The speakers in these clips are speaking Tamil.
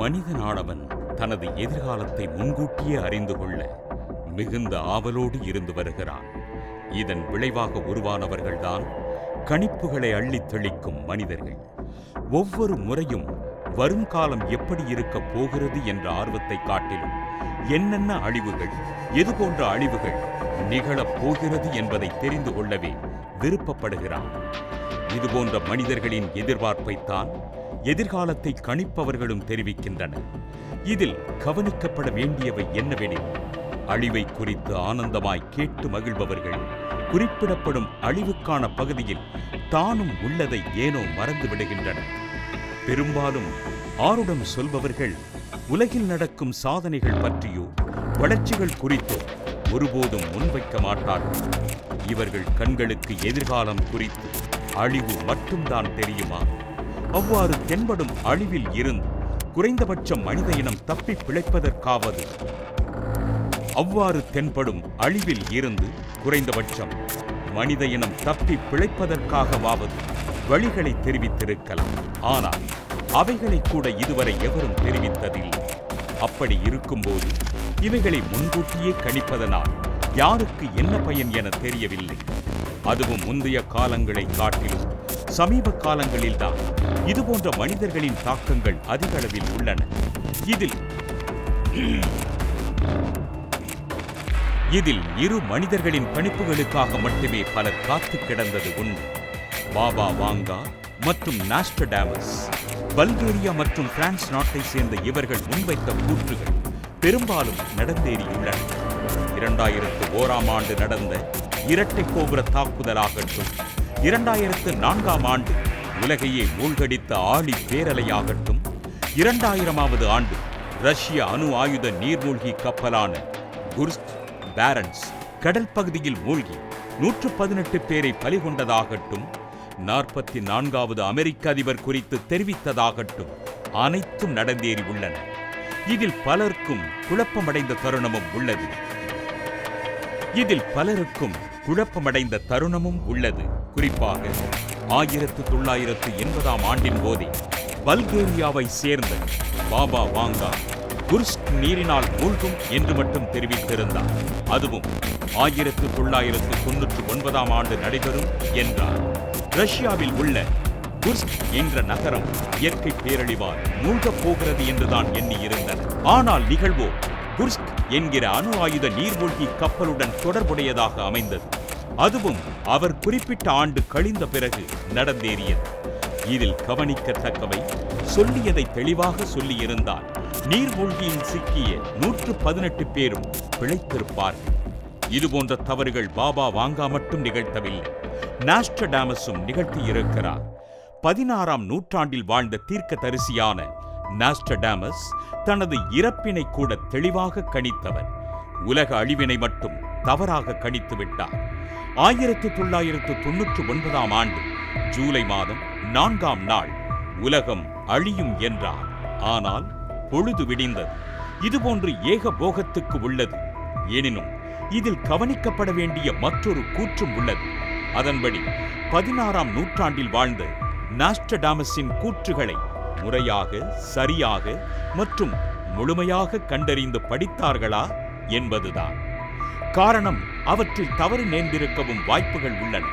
மனிதனானவன் தனது எதிர்காலத்தை முன்கூட்டியே அறிந்து கொள்ள மிகுந்த ஆவலோடு இருந்து வருகிறான். இதன் விளைவாக உருவானவர்கள்தான் கணிப்புகளை அள்ளித் தெளிக்கும் மனிதர்கள். ஒவ்வொரு முறையும் வருங்காலம் எப்படி இருக்கப் போகிறது என்ற ஆர்வத்தை காட்டிலும் என்னென்ன அழிவுகள் எது போன்ற அழிவுகள் நிகழப் போகிறது என்பதை தெரிந்து கொள்ளவே விருப்பப்படுகிறான். இதுபோன்ற மனிதர்களின் எதிர்பார்ப்பைத்தான் எதிர்காலத்தை கணிப்பவர்களும் தெரிவிக்கின்றனர் இதில் கவனிக்கப்பட வேண்டியவை என்னவெனில் அழிவை குறித்து ஆனந்தமாய் கேட்டு மகிழ்பவர்கள் குறிப்பிடப்படும் அழிவுக்கான பகுதியில் தானும் உள்ளதை ஏனோ மறந்து விடுகின்றனர். பெரும்பாலும் ஆருடம் சொல்பவர்கள் உலகில் நடக்கும் சாதனைகள் பற்றியோ வளர்ச்சிகள் குறித்தோ ஒருபோதும் முன்வைக்க மாட்டார்கள். இவர்கள் கண்களுக்கு எதிர்காலம் குறித்து அழிவு மட்டும்தான் தெரியுமா? அவ்வாறு தென்படும் அழிவில் இருந்து குறைந்தபட்சம் மனித இனம் தப்பி பிழைப்பதற்காவது. அவ்வாறு தென்படும் அழிவில் இருந்து குறைந்தபட்சம் மனித இனம் தப்பி பிழைப்பதற்காகவாவது வழிகளை தெரிவித்திருக்கலாம். ஆனால் அவைகளை கூட இதுவரை எவரும் தெரிவித்ததில்லை அப்படி இருக்கும்போது இவைகளை முன்கூட்டியே கணிப்பதனால் யாருக்கு என்ன பயன் என தெரியவில்லை. அதுவும் முந்தைய காலங்களை காட்டிலும் சமீப காலங்களில்தான் இதுபோன்ற மனிதர்களின் தாக்கங்கள் அதிக அளவில் உள்ளன. இதில் இதில் இரு மனிதர்களின் கணிப்புகளுக்காக மட்டுமே பலர் காத்து கிடந்தது உண்டு. பாபா வாங்கா மற்றும் நாஸ்டடாமஸ் பல்கேரியா மற்றும் பிரான்ஸ் நாட்டை சேர்ந்த இவர்கள் முன்வைத்த கூற்றுகள் பெரும்பாலும் நடந்தேறியுள்ளன. இரண்டாயிரத்து ஓராம் ஆண்டு நடந்த இரட்டை கோபுர தாக்குதலாகட்டும் இரண்டாயிரத்து நான்காம் ஆண்டு உலகையே மூழ்கடித்த ஆழி பேரலையாகட்டும் இரண்டாயிரமாவது ஆண்டு ரஷ்ய அணு ஆயுத நீர்மூழ்கி கப்பலான குர்ஸ்க் பேரன்ஸ் கடல் பகுதியில் மூழ்கி நூற்று பதினெட்டு பேரை பலிகொண்டதாகட்டும் நாற்பத்தி நான்காவது அமெரிக்க அதிபர் குறித்து தெரிவித்ததாகட்டும் அனைத்தும் நடந்தேறி உள்ளன. இதில் பலருக்கும் குழப்பமடைந்த தருணமும் உள்ளது. இதில் பலருக்கும் குழப்பமடைந்த தருணமும் உள்ளது. குறிப்பாக ஆயிரத்து தொள்ளாயிரத்து எண்பதாம் ஆண்டின் போதே பல்கேரியாவை சேர்ந்த பாபா வாங்கா குர்ஸ்க் நீரினால் மூழ்கும் என்று மட்டும் தெரிவித்திருந்தார். அதுவும் ஆயிரத்து தொள்ளாயிரத்து தொன்னூற்று ஒன்பதாம் ஆண்டு நடைபெறும் என்றார். ரஷ்யாவில் உள்ள குர்ஸ்க் என்ற நகரம் இயற்கை பேரழிவால் மூழ்கப் போகிறது என்றுதான் எண்ணியிருந்தனர். ஆனால் நிகழ்வோ குர்ஸ்க் என்கிற அணு ஆயுத நீர்மூழ்கி கப்பலுடன் தொடர்புடையதாக அமைந்தது. அதுவும் அவர் குறிப்பிட்ட ஆண்டு கழிந்த பிறகு நடந்தேறியது. இதில் கவனிக்கத்தக்கவை சொல்லியதை தெளிவாக சொல்லியிருந்தால் நீர்மூழ்கியில் சிக்கிய நூற்று பதினெட்டு பேரும் பிழைத்திருப்பார்கள் இதுபோன்ற தவறுகள் பாபா வாங்கா மட்டும் நிகழ்த்தவில்லை. நாஸ்டடாமஸும் நிகழ்த்தியிருக்கிறார் பதினாறாம் நூற்றாண்டில் வாழ்ந்த தீர்க்க தரிசியான நாஸ்டடாமஸ் தனது இறப்பினை கூட தெளிவாக கணித்தவர். உலக அழிவினை மட்டும் தவறாக கணித்து விட்டார் ஆயிரத்து தொள்ளாயிரத்து தொன்னூற்று ஒன்பதாம் ஆண்டு ஜூலை மாதம் நான்காம் நாள் உலகம் அழியும் என்றார். ஆனால் பொழுது விடிந்தது. இதுபோன்று ஏக போகத்துக்கு உள்ளது. எனினும் இதில் கவனிக்கப்பட வேண்டிய மற்றொரு கூற்றும் உள்ளது. அதன்படி பதினாறாம் நூற்றாண்டில் வாழ்ந்த நாஸ்டடாமஸின் கூற்றுகளை முறையாக சரியாக மற்றும் முழுமையாக கண்டறிந்து படித்தார்களா என்பதுதான். காரணம் அவற்றில் தவறு நேர்ந்திருக்கவும் வாய்ப்புகள் உள்ளன.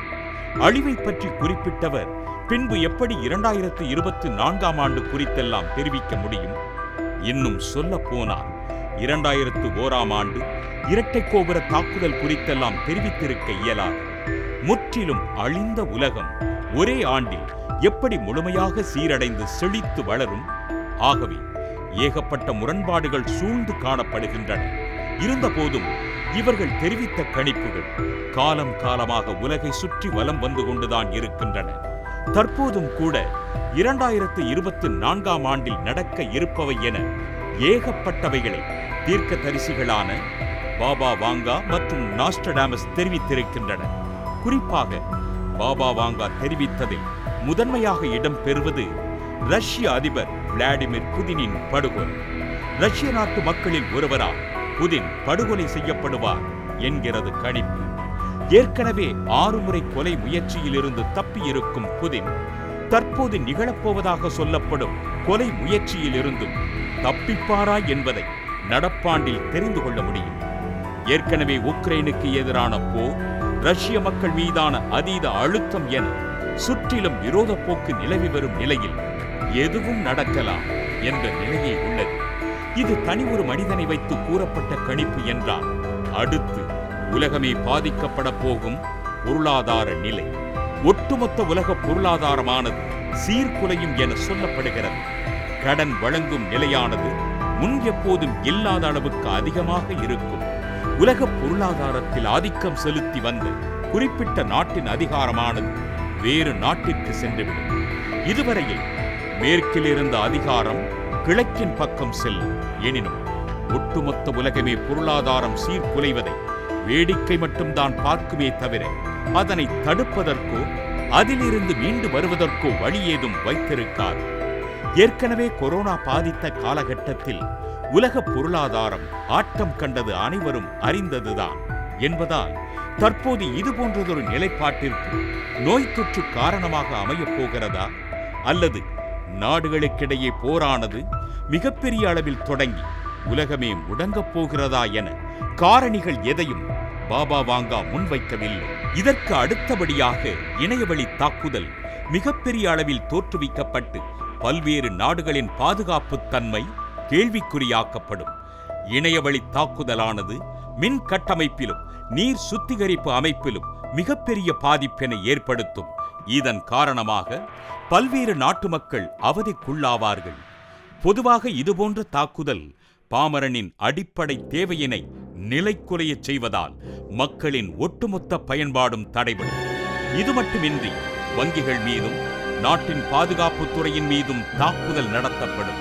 அழிவை பற்றி குறிப்பிட்டவர் பின்பு எப்படி இரண்டாயிரத்து இருபத்தி நான்காம் ஆண்டு குறித்தெல்லாம் தெரிவிக்க முடியும்? இன்னும் சொல்ல போனால் இரண்டாயிரத்து ஓராம் ஆண்டு இரட்டை கோபுர தாக்குதல் குறித்தெல்லாம் தெரிவித்திருக்க இயலாது. முற்றிலும் அழிந்த உலகம் ஒரே ஆண்டில் எப்படி முழுமையாக சீரடைந்து செழித்து வளரும்? ஆகவே ஏகப்பட்ட முரண்பாடுகள் சூழ்ந்து காணப்படுகின்றன. இருந்தபோதும் இவர்கள் தெரிவித்த கணிப்புகள் காலம் காலமாக உலகை சுற்றி வலம் வந்து கொண்டுதான் இருக்கின்றன. தற்போதும் கூட இரண்டாயிரத்து இருபத்தி நான்காம் ஆண்டில் நடக்க இருப்பவை என ஏகப்பட்டவைகளை தீர்க்க தரிசிகளான பாபா வாங்கா மற்றும் நாஸ்டடாமஸ் தெரிவித்திருக்கின்றனர் குறிப்பாக பாபா வாங்கா தெரிவித்ததில் முதன்மையாக இடம் பெறுவது ரஷ்ய அதிபர் விளாடிமிர் புதினின் படுகொலை. ரஷ்ய நாட்டு மக்களில் ஒருவரால் புதின் படுகொலை செய்யப்படுவார் என்கிறது கணிப்பு. ஏற்கனவே ஆறு முறை கொலை முயற்சியிலிருந்து தப்பியிருக்கும் புதின் தற்போது நிகழப்போவதாக சொல்லப்படும் கொலை முயற்சியிலிருந்தும் தப்பிப்பாரா என்பதை நடப்பாண்டில் தெரிந்து கொள்ள முடியும். ஏற்கனவே உக்ரைனுக்கு எதிரான போர் ரஷ்ய மக்கள் மீதான அதீத அழுத்தம் என சுற்றிலும் விரோத போக்கு நிலவி வரும் நிலையில் எதுவும் நடக்கலாம் என்ற நிலையே உள்ளது. இது தனி ஒரு மனிதனை வைத்து கூறப்பட்ட கணிப்பு என்றால் அடுத்து உலகமே பாதிக்கப்பட போகும் பொருளாதார நிலை. ஒட்டுமொத்த உலக பொருளாதாரமானது சீர்குலையும் என சொல்லப்படுகிறது. கடன் வழங்கும் நிலையானது முன் எப்போதும் இல்லாத அளவுக்கு அதிகமாக இருக்கும். உலக பொருளாதாரத்தில் ஆதிக்கம் செலுத்தி வந்த குறிப்பிட்ட நாட்டின் அதிகாரமானது வேறு நாட்டிற்கு சென்றுவிடும். இதுவரையில் மேற்கிலிருந்த அதிகாரம் கிழக்கின் பக்கம் செல்லும். எனினும் ஒட்டுமொத்த உலகமே பொருளாதாரம் சீர்குலைவதை வேடிக்கை மட்டும்தான் பார்க்குமே தவிர அதனை தடுப்பதற்கோ அதிலிருந்து மீண்டு வருவதற்கோ வழி ஏதும் வைத்திருக்காது. ஏற்கனவே கொரோனா பாதித்த காலகட்டத்தில் உலக பொருளாதாரம் ஆட்டம் கண்டது அனைவரும் அறிந்ததுதான். என்பதால் தற்போது இது போன்றதொரு நிலைப்பாட்டிற்கு நோய் தொற்று காரணமாக அமையப் போகிறதா அல்லது நாடுகளுக்கிடையே போரானது மிகப்பெரிய அளவில் தொடங்கி உலகமே முடங்கப் போகிறதா என காரணிகள் எதையும் பாபா வாங்கா முன்வைக்கவில்லை. இதற்கு அடுத்தபடியாக இணையவழி தாக்குதல் மிகப்பெரிய அளவில் தோற்றுவிக்கப்பட்டு பல்வேறு நாடுகளின் பாதுகாப்பு தன்மை கேள்விக்குறியாக்கப்படும். இணையவழி தாக்குதலானது மின் கட்டமைப்பிலும் நீர் சுத்திகரிப்பு அமைப்பிலும் மிகப்பெரிய பாதிப்பினை ஏற்படுத்தும். இதன் காரணமாக பல்வேறு நாட்டு மக்கள் அவதிக்குள்ளாவார்கள். பொதுவாக இதுபோன்ற தாக்குதல் பாமரனின் அடிப்படை தேவையினை நிலைக்குலையச் செய்வதால் மக்களின் ஒட்டுமொத்த பயன்பாடும் தடைபடும். இது மட்டுமின்றி வங்கிகள் மீதும் நாட்டின் பாதுகாப்பு துறையின் மீதும் தாக்குதல் நடத்தப்படும்.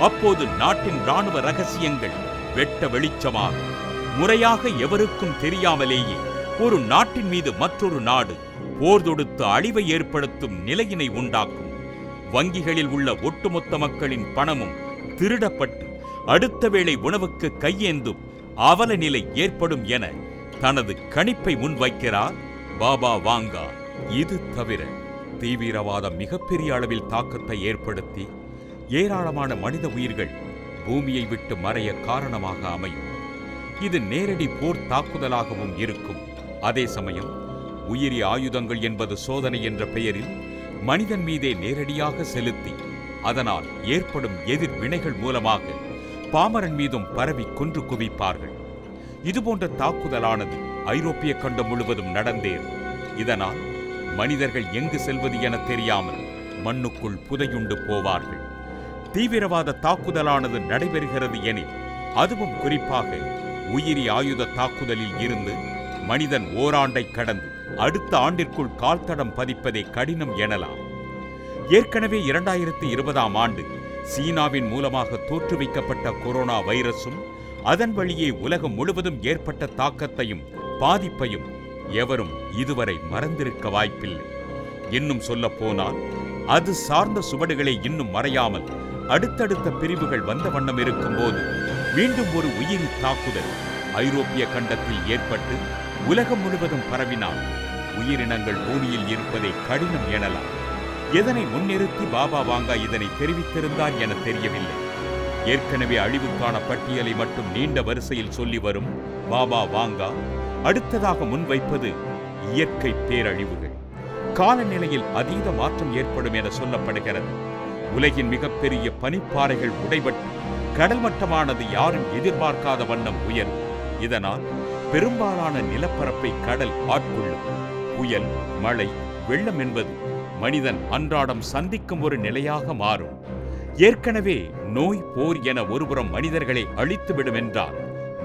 அப்போது நாட்டின் ராணுவ ரகசியங்கள் வெட்ட வெளிச்சமாகும். முறையாக எவருக்கும் தெரியாமலேயே ஒரு நாட்டின் மீது மற்றொரு நாடு போர் தொடுத்து அழிவை ஏற்படுத்தும் நிலையினை உண்டாக்கும். வங்கிகளில் உள்ள ஒட்டுமொத்த மக்களின் பணமும் திருடப்பட்டு அடுத்த வேளை உணவுக்கு கையேந்தும் அவல நிலை ஏற்படும் என தனது கணிப்பை முன்வைக்கிறார் பாபா வாங்கா. இது தவிர தீவிரவாதம் மிகப்பெரிய அளவில் தாக்கத்தை ஏற்படுத்தி ஏராளமான மனித உயிர்கள் பூமியை விட்டு மறைய காரணமாக அமையும். இது நேரடி போர் தாக்குதலாகவும் இருக்கும். அதே சமயம் உயிரி ஆயுதங்கள் என்பது சோதனை என்ற பெயரில் மனிதன் மீதே நேரடியாக செலுத்தி அதனால் ஏற்படும் எதிர்வினைகள் மூலமாக பாமரன் மீதும் பரவி கொன்று குவிப்பார்கள். இதுபோன்ற தாக்குதலானது ஐரோப்பிய கண்டம் முழுவதும் நடந்தேறும். இதனால் மனிதர்கள் எங்கு செல்வது என தெரியாமல் மண்ணுக்குள் புதையுண்டு போவார்கள். தீவிரவாத தாக்குதலானது நடைபெறுகிறது எனில் அதுவும் குறிப்பாக உயிரி ஆயுத தாக்குதலில் இருந்து மனிதன் ஓராண்டை கடந்து அடுத்த ஆண்டிற்குள் கால்தடம் பதிப்பதே கடினம் எனலாம். ஏற்கனவே இரண்டாயிரத்தி இருபதாம் ஆண்டு சீனாவின் மூலமாக தோற்றுவிக்கப்பட்ட கொரோனா வைரஸும் அதன் வழியே உலகம் முழுவதும் ஏற்பட்ட தாக்கத்தையும் பாதிப்பையும் எவரும் இதுவரை மறந்திருக்க வாய்ப்பில்லை. இன்னும் சொல்லப்போனால் அது சார்ந்த சுவடுகளை இன்னும் மறையாமல் அடுத்தடுத்த பிரிவுகள் வந்த வண்ணம் இருக்கும்போது மீண்டும் ஒரு உயிரி தாக்குதல் ஐரோப்பிய கண்டத்தில் ஏற்பட்டு உலகம் முழுவதும் பரவினால் உயிரினங்கள் பூமியில் இருப்பதை கடினம் எனலாம் எதனை முன்னிறுத்தி பாபா வாங்கா இதனை தெரிவித்திருந்தார் என தெரியவில்லை. ஏற்கனவே அழிவுக்கான பட்டியலை மட்டும் நீண்ட வரிசையில் சொல்லி வரும் பாபா வாங்கா அடுத்ததாக முன்வைப்பது இயற்கை பேரழிவுகள். காலநிலையில் அதீத மாற்றம் ஏற்படும் என சொல்லப்படுகிறது. உலகின் மிகப்பெரிய பனிப்பாறைகள் உடைபட்டு கடல் மட்டமானது யாரும் எதிர்பார்க்காத வண்ணம் உயரும். இதனால் பெரும்பாலான நிலப்பரப்பை கடல் ஆட்கொள்ளும். புயல் மழை வெள்ளம் என்பது மனிதன் அன்றாடம் சந்திக்கும் ஒரு நிலையாக மாறும். ஏற்கனவே நோய் போர் என ஒருபுறம் மனிதர்களை அழித்துவிடும் என்றால்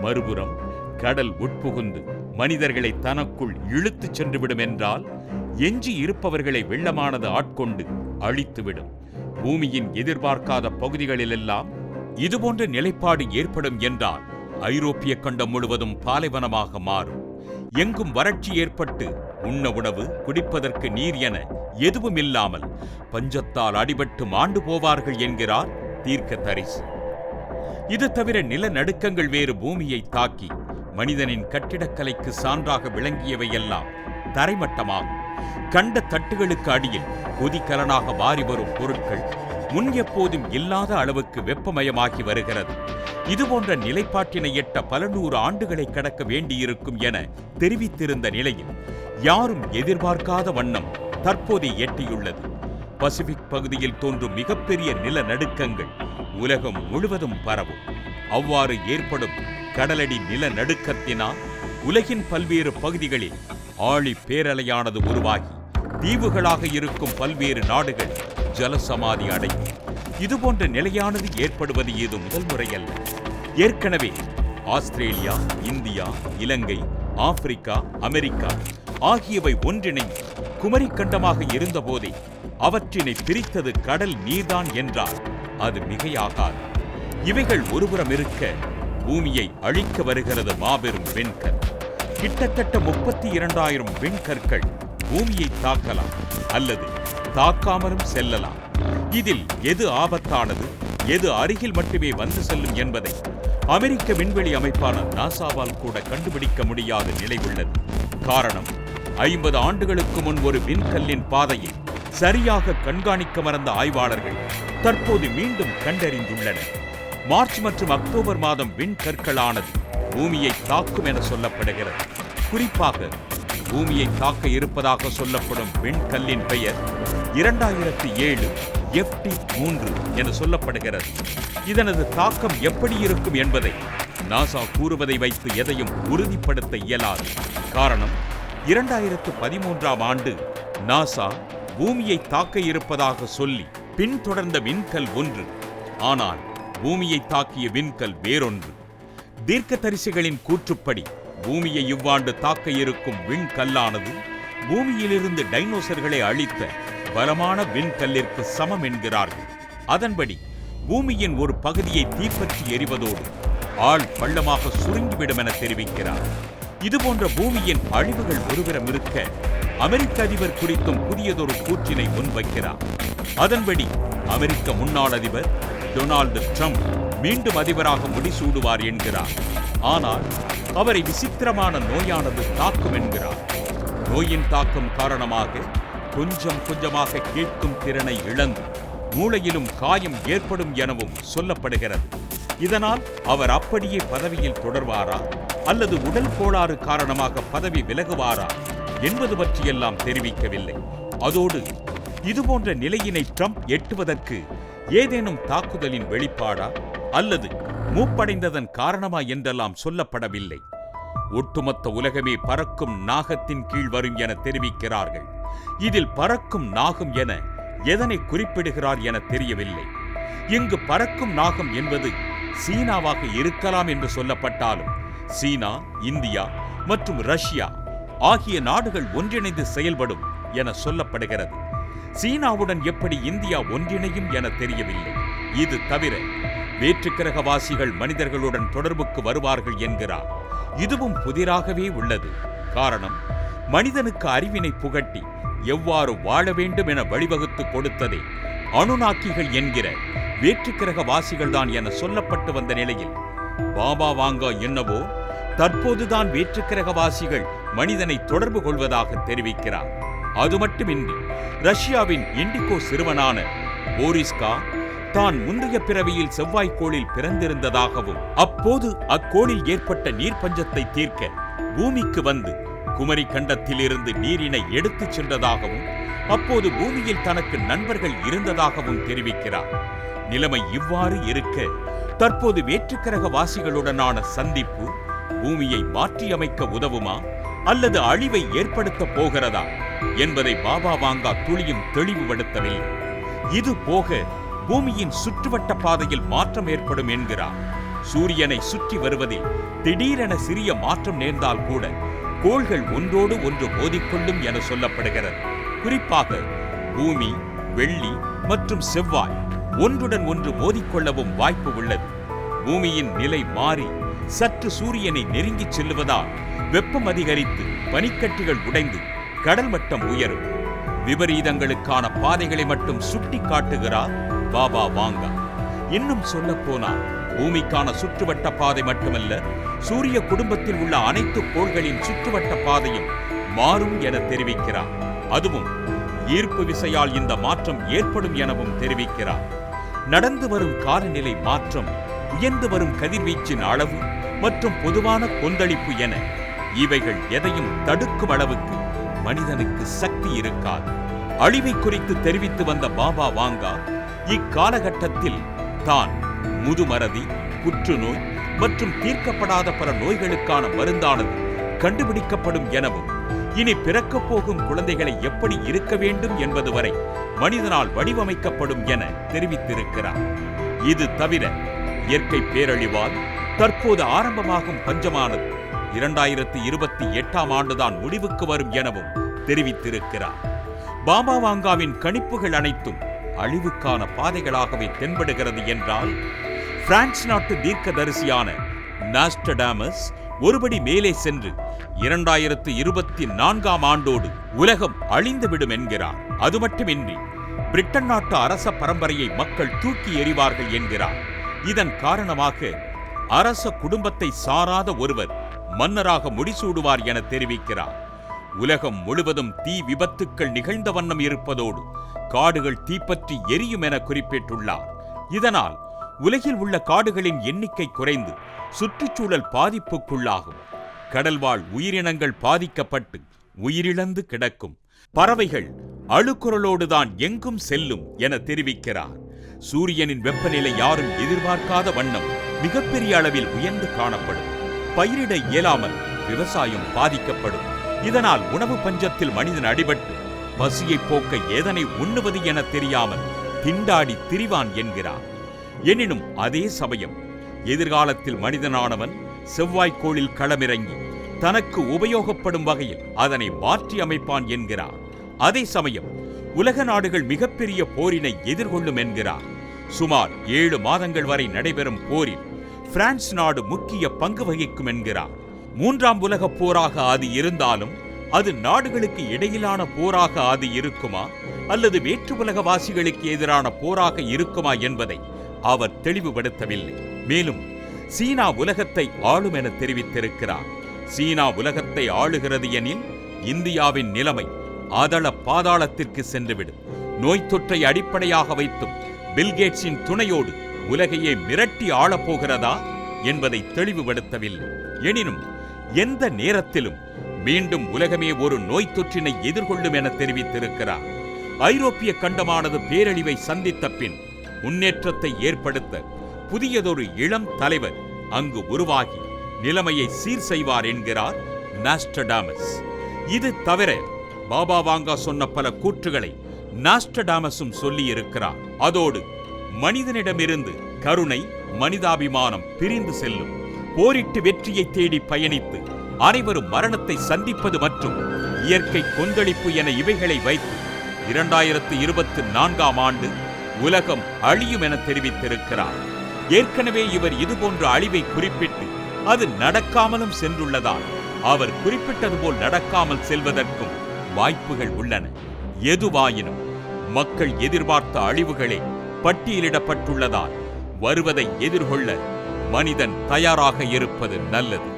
மறுபுறம் கடல் உட்புகுந்து மனிதர்களை தனக்குள் இழுத்துச் சென்றுவிடும் என்றால் எஞ்சி இருப்பவர்களை வெள்ளமானது ஆட்கொண்டு அழித்துவிடும். பூமியின் எதிர்பார்க்காத பகுதிகளிலெல்லாம் இதுபோன்ற நிலைப்பாடு ஏற்படும் என்றால் ஐரோப்பிய கண்டம் முழுவதும் பாலைவனமாக மாறும். எங்கும் வறட்சி ஏற்பட்டு உண்ண உணவு குடிப்பதற்கு நீர் என எதுவும் இல்லாமல் பஞ்சத்தால் அடிபட்டு மாண்டு போவார்கள் என்கிறார் தீர்க்க தரிசி இது தவிர நிலநடுக்கங்கள் வேறு பூமியை தாக்கி மனிதனின் கட்டிடக்கலைக்கு சான்றாக விளங்கியவையெல்லாம் தரைமட்டமாகும். கண்ட தட்டுகளுக்கு அடியில் கொதிக்கலனாக வாரி வரும் பொருட்கள் முன் எப்போதும் இல்லாத அளவுக்கு வெப்பமயமாகி வருகிறது. இதுபோன்ற நிலைப்பாட்டினை எட்ட பல நூறு ஆண்டுகளை கடக்க வேண்டியிருக்கும் என தெரிவித்திருந்த நிலையில் யாரும் எதிர்பார்க்காத வண்ணம் தற்போது எட்டியுள்ளது. பசிபிக் பகுதியில் தோன்றும் மிகப்பெரிய நிலநடுக்கங்கள் உலகம் முழுவதும் பரவும். அவ்வாறு ஏற்படும் கடலடி நிலநடுக்கத்தினால் உலகின் பல்வேறு பகுதிகளில் ஆழி பேரலையானது உருவாகி தீவுகளாக இருக்கும் பல்வேறு நாடுகள் ஜலசமாதி அடையும். இதுபோன்ற நிலையானது ஏற்படுவது ஏதும் முதல் முறையல்ல. ஏற்கனவே ஆஸ்திரேலியா இந்தியா இலங்கை ஆப்பிரிக்கா அமெரிக்கா ஆகியவை ஒன்றிணைந்து குமரிக்கண்டமாக இருந்தபோதே அவற்றினை பிரித்தது கடல் நீர்தான் என்றால் அது மிகையாகாது. இவைகள் ஒருபுறம் இருக்க பூமியை அழிக்க வருகிறது மாபெரும் வெண்கல். கிட்டத்தட்ட முப்பத்தி இரண்டாயிரம் வெண்கற்கள் பூமியை தாக்கலாம் அல்லது தாக்காமலும் செல்லலாம். இதில் எது ஆபத்தானது? எது அருகில் மட்டுமே வந்து செல்லும் என்பதை அமெரிக்க விண்வெளி அமைப்பான நாசாவால் கூட கண்டுபிடிக்க முடியாத நிலை உள்ளது. காரணம் ஐம்பது ஆண்டுகளுக்கு முன் ஒரு விண்கல்லின் பாதையை சரியாக கண்காணிக்க மறந்த ஆய்வாளர்கள் தற்போது மீண்டும் கண்டறிந்துள்ளனர். மார்ச் மற்றும் அக்டோபர் மாதம் விண்கற்களானது பூமியை தாக்கும் என சொல்லப்படுகிறது. குறிப்பாக பூமியை தாக்க இருப்பதாக சொல்லப்படும் விண்கல்லின் பெயர் இரண்டாயிரத்தி ஏழு எஃப்டி மூன்று என சொல்லப்படுகிறது. இதனது தாக்கம் எப்படி இருக்கும் என்பதை நாசா கூறுவதை வைத்து எதையும் உறுதிப்படுத்த இயலாது. காரணம் இரண்டாயிரத்து பதிமூன்றாம் ஆண்டு நாசா பூமியை தாக்க இருப்பதாக சொல்லி பின்தொடர்ந்த விண்கல் ஒன்று. ஆனால் பூமியை தாக்கிய விண்கல் வேறொன்று. தீர்க்கதரிசிகளின் கூற்றுப்படி பூமியை இவ்வாண்டு தாக்க இருக்கும் விண்கல்லானது பூமியிலிருந்து டைனோசர்களை அழித்த பலமான விண்கல்லிற்கு சமம் என்கிறார்கள். அதன்படி பூமியின் ஒரு பகுதியை தீப்பற்றி எறிவதோடு ஆள் பள்ளமாக சுருங்கிவிடும் என தெரிவிக்கிறார். இதுபோன்ற பூமியின் அழிவுகள் ஒருபுறம் இருக்க அமெரிக்க அதிபர் குறித்தும் புதியதொரு கூற்றினை முன்வைக்கிறார். அதன்படி அமெரிக்க முன்னாள் அதிபர் டொனால்டு ட்ரம்ப் மீண்டும் அதிபராக முடிசூடுவார் என்கிறார். ஆனால் அவரை விசித்திரமான நோயானது தாக்கும் என்கிறார். நோயின் தாக்கம் காரணமாக கொஞ்சம் கொஞ்சமாக கேட்கும் திறனை இழந்து மூளையிலும் காயம் ஏற்படும் எனவும் சொல்லப்படுகிறது. இதனால் அவர் அப்படியே பதவியில் தொடர்வாரா? அல்லது உடல் கோளாறு காரணமாக பதவி விலகுவாரா? என்பது பற்றியெல்லாம் தெரிவிக்கவில்லை. அதோடு இதுபோன்ற நிலையினை ட்ரம்ப் எட்டுவதற்கு ஏதேனும் தாக்குதலின் வெளிப்பாடா? அல்லது மூப்படைந்ததன் காரணமா என்றெல்லாம் சொல்லப்படவில்லை. ஒட்டுமொத்த உலகமே பறக்கும் நாகத்தின் கீழ் வரும் என தெரிவிக்கிறார்கள். இதில் பறக்கும் நாகம் என எதனை குறிப்பிடுகிறார் என தெரியவில்லை. இங்கு பறக்கும் நாகம் என்பது சீனாவாக இருக்கலாம் என்று சொல்லப்பட்டாலும் சீனா இந்தியா மற்றும் ரஷ்யா ஆகிய நாடுகள் ஒன்றிணைந்து செயல்படும் என சொல்லப்படுகிறது. சீனாவுடன் எப்படி இந்தியா ஒன்றிணையும் என தெரியவில்லை. இது தவிர வேற்றுக்கிரகவாசிகள் மனிதர்களுடன் தொடர்புக்கு வருவார்கள் என்கிறார். இதுவும் புதிராகவே உள்ளது. காரணம் மனிதனுக்கு அறிவினை புகட்டி எவ்வாறு வாழ வேண்டும் என வழிவகுத்து கொடுத்ததே. அணுநாக்கிகள் என்கிற வேற்றுக்கிரகவாசிகள்தான் என சொல்லப்பட்டு வந்த நிலையில் பாபா வாங்கா என்னவோ தற்போதுதான் வேற்றுக்கிரகவாசிகள் மனிதனை தொடர்பு கொள்வதாக தெரிவிக்கிறார். அது மட்டுமின்றி ரஷ்யாவின் இண்டிகோ சிறுவனான போரிஸ்கா தான் முந்தைய பிறவியில் செவ்வாய்க்கோளில் பிறந்திருந்ததாகவும் அப்போது அக்கோளில் ஏற்பட்ட நீர் பஞ்சத்தை தீர்க்க பூமிக்கு வந்து குமரி கண்டத்திலிருந்து நீரினை எடுத்துச் சென்றதாகவும் அப்போது பூமியில் தனக்கு நண்பர்கள் இருந்ததாகவும் தெரிவிக்கிறார். நிலைமை இவ்வாறு இருக்க தற்போது வேற்றுக்கிரக வாசிகளுடனான சந்திப்பு பூமியை மாற்றியமைக்க உதவுமா அல்லது அழிவை ஏற்படுத்த போகிறதா என்பதை பாபா வாங்கா துளியும் தெளிவுபடுத்தவில்லை. இது போக பூமியின் சுற்றுவட்ட பாதையில் மாற்றம் ஏற்படும் என்கிறார். சூரியனை சுற்றி வருவதில் திடீரென சிறிய மாற்றம் நேர்ந்தால் கூட கோள்கள் ஒன்றோடு ஒன்று மோதிக்கொள்ளும் என சொல்லப்படுகிறது. குறிப்பாக பூமி வெள்ளி மற்றும் செவ்வாய் ஒன்றுடன் ஒன்று மோதிக்கொள்ளவும் வாய்ப்பு உள்ளது. பூமியின் நிலை மாறி சற்று சூரியனை நெருங்கிச் செல்லுவதால் வெப்பம் அதிகரித்து பனிக்கட்டிகள் உடைந்து கடல் மட்டம் உயரும். விபரீதங்களுக்கான பாதைகளை மட்டும் சுட்டி காட்டுகிறார் பாபா வாங்கா. இன்னும் சொல்ல போனால் பூமிக்கான சுற்றுவட்ட பாதை மட்டுமல்ல சூரிய குடும்பத்தில் உள்ள அனைத்து கோள்களின் சுற்றுவட்ட பாதையும் மாறும் என தெரிவிக்கிறார். அதுவும் ஈர்ப்பு விசையால் இந்த மாற்றம் ஏற்படும் எனவும் தெரிவிக்கிறார். நடந்து வரும் காலநிலை மாற்றம் உயர்ந்து வரும் கதிர்வீச்சின் அளவு மற்றும் பொதுவான கொந்தளிப்பு என இவைகள் எதையும் தடுக்கும் அளவுக்கு மனிதனுக்கு சக்தி இருக்காது. அழிவை குறித்து தெரிவித்து வந்த பாபா வாங்கா இக்காலகட்டத்தில் தான் முதுமறதி புற்றுநோய் மற்றும் தீர்க்கப்படாத பல நோய்களுக்கான மருந்தானது கண்டுபிடிக்கப்படும் எனவும் இனி பிறக்கப் போகும் குழந்தைகளை எப்படி இருக்க வேண்டும் என்பது வரை மனிதனால் வடிவமைக்கப்படும் என தெரிவித்திருக்கிறார். இது தவிர இயற்கை பேரழிவால் தற்போது ஆரம்பமாகும் பஞ்சமானது இரண்டாயிரத்தி இருபத்தி எட்டாம் ஆண்டுதான் முடிவுக்கு வரும் எனவும் தெரிவித்திருக்கிறார். பாபா வாங்காவின் கணிப்புகள் அனைத்தும் அழிவுக்கான பாதைகளாகவே தென்படுகிறது என்றால் பிரான்ஸ் நாட்டு தீர்க்கதரிசியான நாஸ்டடாமஸ் ஒருபடி மேலே சென்று இரண்டாயிரத்து இருபத்தி நான்காம் ஆண்டோடு உலகம் அழிந்துவிடும் என்கிறார். அது மட்டுமின்றி பிரிட்டன் நாட்டு அரச பரம்பரையை மக்கள் தூக்கி எறிவார்கள் என்கிறார். இதன் காரணமாக அரச குடும்பத்தை சாராத ஒருவர் மன்னராக முடிசூடுவார் என தெரிவிக்கிறார். உலகம் முழுவதும் தீ விபத்துக்கள் நிகழ்ந்த வண்ணம் இருப்பதோடு காடுகள் தீப்பற்றி எரியும் என குறிப்பிட்டுள்ளார். இதனால் உலகில் உள்ள காடுகளின் எண்ணிக்கை குறைந்து சுற்றுச்சூழல் பாதிப்புக்குள்ளாகும். கடல்வாழ் உயிரினங்கள் பாதிக்கப்பட்டு உயிரிழந்து கிடக்கும். பறவைகள் அழுக்குரலோடுதான் எங்கும் செல்லும் என தெரிவிக்கிறார். சூரியனின் வெப்பநிலை யாரும் எதிர்பார்க்காத வண்ணம் மிகப்பெரிய அளவில் உயர்ந்து காணப்படும். பயிரிட இயலாமல் விவசாயம் பாதிக்கப்படும். இதனால் உணவு பஞ்சத்தில் மனிதன் அடிபட்டு பசியை போக்க எதனை உண்ணுவது என தெரியாமல் திண்டாடி திரிவான் என்கிறார் எனினும் அதே சமயம் எதிர்காலத்தில் மனிதனானவன் செவ்வாய்க்கோளில் களமிறங்கி தனக்கு உபயோகப்படும் வகையில் அதனை மாற்றி அமைப்பான் என்கிறார் அதே சமயம் உலக நாடுகள் மிகப்பெரிய போரினை எதிர்கொள்ளும் என்கிறார் சுமார் ஏழு மாதங்கள் வரை நடைபெறும் போரில் பிரான்ஸ் நாடு முக்கிய பங்கு வகிக்கும் என்கிறார் மூன்றாம் உலகப் போராக அது இருந்தாலும் அது நாடுகளுக்கு இடையிலான போராக அது இருக்குமா? அல்லது வேற்று உலகவாசிகளுக்கு எதிரான போராக இருக்குமா என்பதை அவர் தெளிவுபடுத்தவில்லை. மேலும் சீனா உலகத்தை ஆளும் என தெரிவித்திருக்கிறார். சீனா உலகத்தை ஆளுகிறது எனில் இந்தியாவின் நிலைமை அதள பாதாளத்திற்கு சென்றுவிடும். நோய் தொற்றை அடிப்படையாக வைத்தும் பில்கேட்ஸின் துணையோடு உலகையே மிரட்டி ஆளப்போகிறதா என்பதை தெளிவுபடுத்தவில்லை. எனினும் எந்த நேரத்திலும் மீண்டும் உலகமே ஒரு நோய் தொற்றினை எதிர்கொள்ளும் என தெரிவித்திருக்கிறார். ஐரோப்பிய கண்டமானது பேரழிவை சந்தித்த பின் முன்னேற்றத்தை ஏற்படுத்த புதியதொரு இளம் தலைவர் அங்கு உருவாகி நிலைமையை சீர் செய்வார் என்கிறார் நாஸ்டடாமஸ். இது தவிர பாபா வாங்கா சொன்ன பல கூற்றுகளை நாஸ்டடாமஸும் சொல்லியிருக்கிறார். அதோடு மனிதனிடமிருந்து கருணை மனிதாபிமானம் பிரிந்து செல்லும். போரிட்டு வெற்றியை தேடி பயணித்து அனைவரும் மரணத்தை சந்திப்பது மற்றும் இயற்கை கொந்தளிப்பு என இவைகளை வைத்து இரண்டாயிரத்து இருபத்தி நான்காம் ஆண்டு உலகம் அழியும் என தெரிவித்திருக்கிறார். ஏற்கனவே இவர் இதுபோன்ற அழிவை குறிப்பிட்டு அது நடக்காமலும் சென்றுள்ளதால் அவர் குறிப்பிட்டது போல் நடக்காமல் செல்வதற்கும் வாய்ப்புகள் உள்ளன. எதுவாயினும் மக்கள் எதிர்பார்த்த அழிவுகளே பட்டியலிடப்பட்டுள்ளதால் வருவதை எதிர்கொள்ள மனிதன் தயாராக இருப்பது நல்லது.